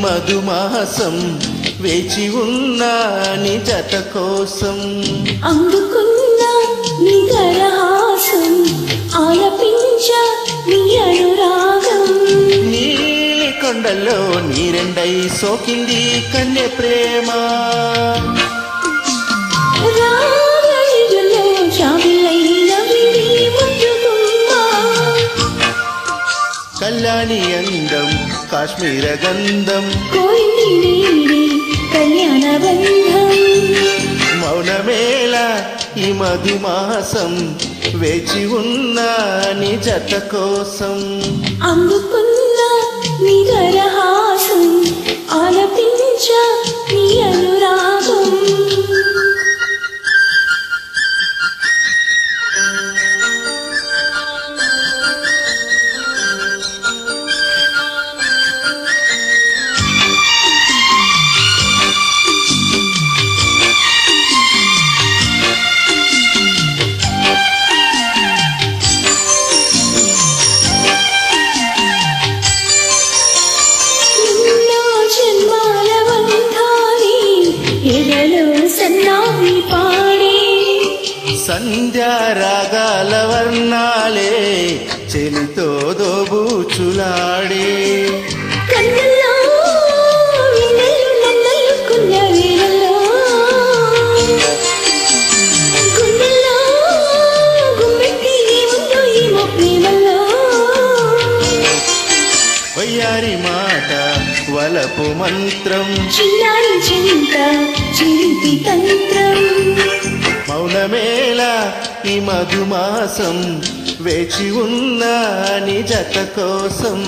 మధుమాసం వేచి ఉన్న నిజత కోసం. అందుకున్న ఆలపించ నీ అనురాగం. నీలి కొండల్లో నీరెండై సోకింది కన్య ప్రేమ. కళ్యాణి అందం కాశ్మీర గంధం. కళ్యాణ మౌనమేళ ఈ మధుమాసం వేచి ఉన్న నిజత కోసం. అందుకున్న నీ సంధ్యా రాగాల వర్ణాలే చెలితో దోబూచులాడే వయ్యారి మాట వలపు మంత్రం. చిన్నారి చింత చిలిపి తంత్రం. మౌనమేళ ఈ మధుమాసం వేచి ఉన్న నిజత కోసం.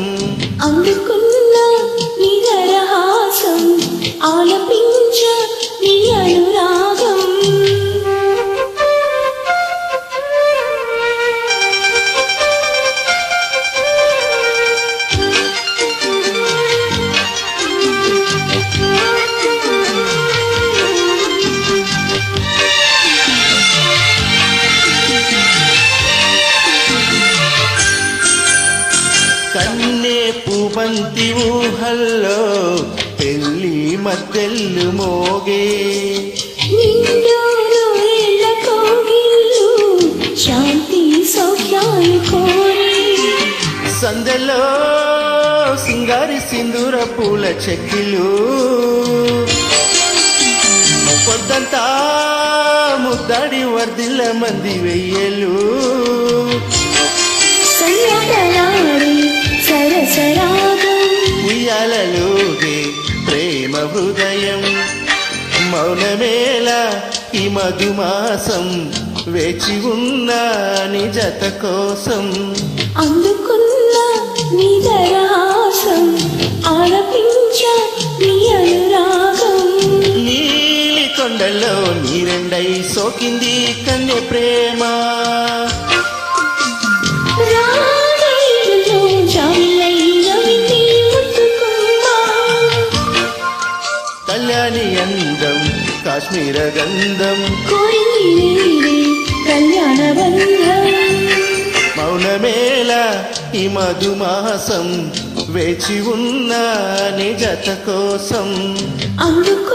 అందుకున్న కన్నే పూబంతి ఊహల్లో పెళ్ళి మద్దెల్లు మోగే. శాంతి సౌఖ్యాలు కోరి. సందెలో సింగారి సింధూర పూల చెక్కిలు. పొద్దంతా ముద్దాడి వర్దిల్ల మంది వెయ్యలు. హృదయం మౌనమేళ ఈ మధుమాసం వేచి ఉన్న నిజత కోసం. అందుకున్న నీ దరహాసం ఆలపించ నీ అనురాగం. నీలి కొండల్లో నీరెండై సోకింది కన్య ప్రేమ. కళ్యాణి అందం కాశ్మీర గంధం. కోరింది నీడే కళ్యాణ బంధం మౌనమేళ ఈ మధుమాసం వేచి ఉన్న నిజత కోసం. అందుకున్న